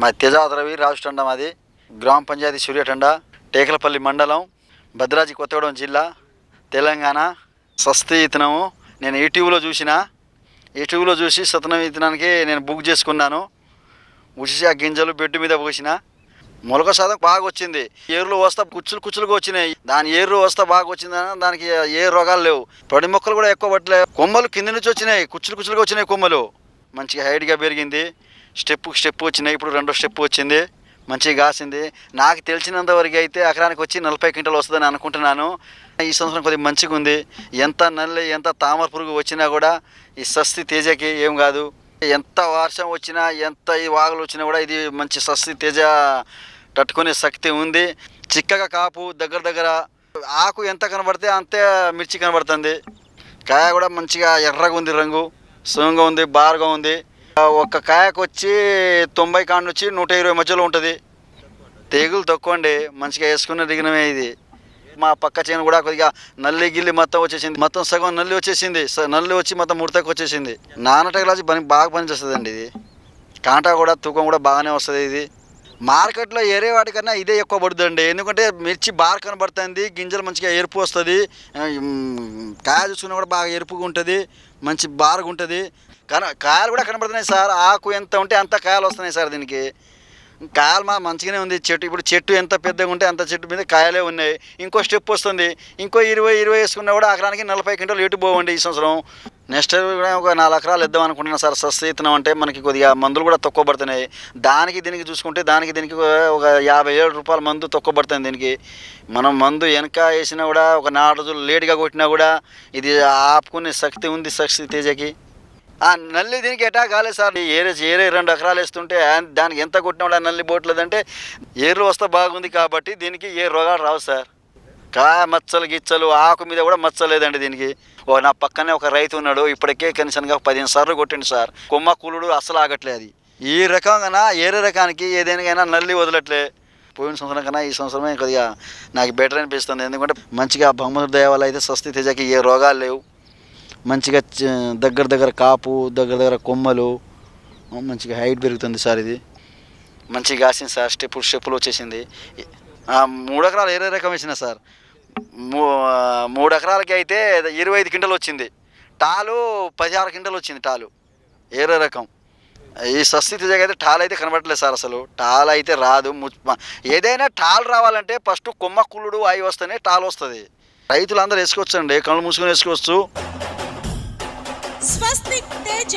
మా తేజాద్రవి రాజుటండం అది గ్రామ పంచాయతీ సూర్యటండ టేకలపల్లి మండలం భద్రాద్రి కొత్తగూడెం జిల్లా తెలంగాణ. స్వస్తి ఇతనము. నేను యూట్యూబ్లో చూసిన. యూట్యూబ్లో చూసి సతనం ఇతనానికి నేను బుక్ చేసుకున్నాను. ఉసిసి ఆ గింజలు బెడ్ మీద పోసిన. మొలక శాతం బాగా వచ్చింది. ఏర్లు వస్తా కుచ్చులు కుచ్చులుగా వచ్చినాయి. దాని ఏర్లు వస్తా బాగా వచ్చిందని దానికి ఏ రోగాలు లేవు. పడి మొక్కలు కూడా ఎక్కువ పట్టలేవు కొమ్మలు కింద నుంచి వచ్చినాయి. కుచ్చులు కుచ్చులుగా వచ్చినాయి కొమ్మలు. మంచిగా హైట్గా పెరిగింది. స్టెప్ స్టెప్ వచ్చినాయి ఇప్పుడు రెండో స్టెప్ వచ్చింది. మంచిగా కాసింది. నాకు తెలిసినంత వరకు అయితే ఎకరానికి వచ్చి నలభై క్వింటల్ వస్తుందని అనుకుంటున్నాను. ఈ సంవత్సరం కొద్దిగా మంచిగా ఉంది. ఎంత నల్లి ఎంత తామర పురుగు వచ్చినా కూడా ఈ సస్తి తేజకి ఏం కాదు. ఎంత వర్షం వచ్చినా ఎంత ఈ వాగులు వచ్చినా కూడా ఇది మంచి సస్తి తేజ తట్టుకునే శక్తి ఉంది. చిక్కగా కాపు దగ్గర దగ్గర. ఆకు ఎంత కనబడితే అంతే మిర్చి కనబడుతుంది. కాయ కూడా మంచిగా ఎర్రగా ఉంది రంగు. సుంగా ఉంది బారుగా ఉంది. ఒక ఒక్క కాయకు వచ్చి తొంభై కాడ నుంచి నూట ఇరవై మధ్యలో ఉంటుంది. తెగులు తక్కువండి. మంచిగా వేసుకున్న దిగినమే ఇది. మా పక్క చేను కూడా కొద్దిగా నల్లి గిల్లి మొత్తం వచ్చేసింది. మొత్తం సగం నల్లి వచ్చేసింది. నల్లి వచ్చి మొత్తం ముడతకు వచ్చేసింది. నానటగలాచి పని బాగా పనిచేస్తుంది అండి ఇది. కాంటా కూడా తూకం కూడా బాగానే వస్తుంది ఇది. మార్కెట్లో ఏరే వాటికన్నా ఇదే ఎక్కువ పడుతుందండి ఎందుకంటే మిర్చి బాగా కనబడుతుంది. గింజలు మంచిగా ఎరుపు వస్తుంది. కాయ చూసుకున్నా కూడా బాగా ఎరుపుగా ఉంటుంది. మంచి బారుగా ఉంటుంది. కన కాయలు కూడా కనబడుతున్నాయి సార్. ఆకు ఎంత ఉంటే అంత కాయలు వస్తున్నాయి సార్ దీనికి. కాయలు మా మంచిగానే ఉంది. చెట్టు ఇప్పుడు చెట్టు ఎంత పెద్దగా ఉంటే అంత చెట్టు మీద కాయలే ఉన్నాయి. ఇంకో స్టెప్ వస్తుంది. ఇంకో ఇరవై ఇరవై వేసుకున్నా కూడా ఎకరానికి నలభై క్వింటలు ఎటు పోవండి ఈ సంవత్సరం. నెక్స్ట్ కూడా ఒక నాలుగు ఎకరాలు ఇద్దాం అనుకుంటున్నాను సార్. సస్యతనం అంటే మనకి కొద్దిగా మందులు కూడా తక్కువ పడుతున్నాయి. దానికి దీనికి చూసుకుంటే దానికి దీనికి ఒక యాభై ఏడు రూపాయల మందు తక్కువ పడుతుంది దీనికి. మనం మందు వెనక వేసినా కూడా ఒక నాలుగు రోజులు లేట్గా కొట్టినా కూడా ఇది ఆపుకునే శక్తి ఉంది శక్తి తేజకి. ఆ నల్లి దీనికి ఎటా కాలేదు సార్. ఏరే ఏరే రెండు ఎకరాలు వేస్తుంటే దానికి ఎంత కొట్టినాడు ఆ నల్లి పోవట్లేదంటే ఏర్లు వస్తే బాగుంది కాబట్టి దీనికి ఏ రోగాలు రావు సార్. కా మచ్చలు గిచ్చలు ఆకు మీద కూడా మచ్చ లేదండి దీనికి. ఓ నా పక్కనే ఒక రైతు ఉన్నాడు ఇప్పటికే కనీసంగా పదిహేను సార్లు కొట్టిండు సార్. కొమ్మ కూలుడు అసలు ఆగట్లేదు అది. ఈ రకంగా ఏరే రకానికి ఏదైనా నల్లి వదలట్లే. పోయిన సంవత్సరం కన్నా ఈ సంవత్సరమే కొద్దిగా నాకు బెటర్ అనిపిస్తుంది. ఎందుకంటే మంచిగా బొమ్మ దేవాలు అయితే స్వస్తి తేజకి ఏ రోగాలు లేవు. మంచిగా చ- దగ్గర దగ్గర కాపు దగ్గర దగ్గర కొమ్మలు మంచిగా హైట్ పెరుగుతుంది సార్ ఇది. మంచిగా కాసింది సార్ స్టెప్పులు స్టెప్పులు వచ్చేసింది. మూడు ఎకరాలు ఇరవై రకం వేసిన సార్. మూ- మూడు ఎకరాలకి అయితే ఇరవై ఐదు క్వింటలు వచ్చింది. టాలు పదిహారు క్వింటలు వచ్చింది టాలు. ఏరే రకం. ఈ సస్థితి అయితే టాల్ అయితే కనబడట్లేదు సార్ అసలు. టాల్ అయితే రాదు. ము- ఏదైనా టాల్ రావాలంటే ఫస్ట్ కొమ్మ కుళ్ళుడు అవి వస్తేనే టాల్ వస్తుంది. రైతులు అందరూ వేసుకోవచ్చు అండి కళ్ళు మూసుకొని వేసుకోవచ్చు. స్వస్తిక్ తేజ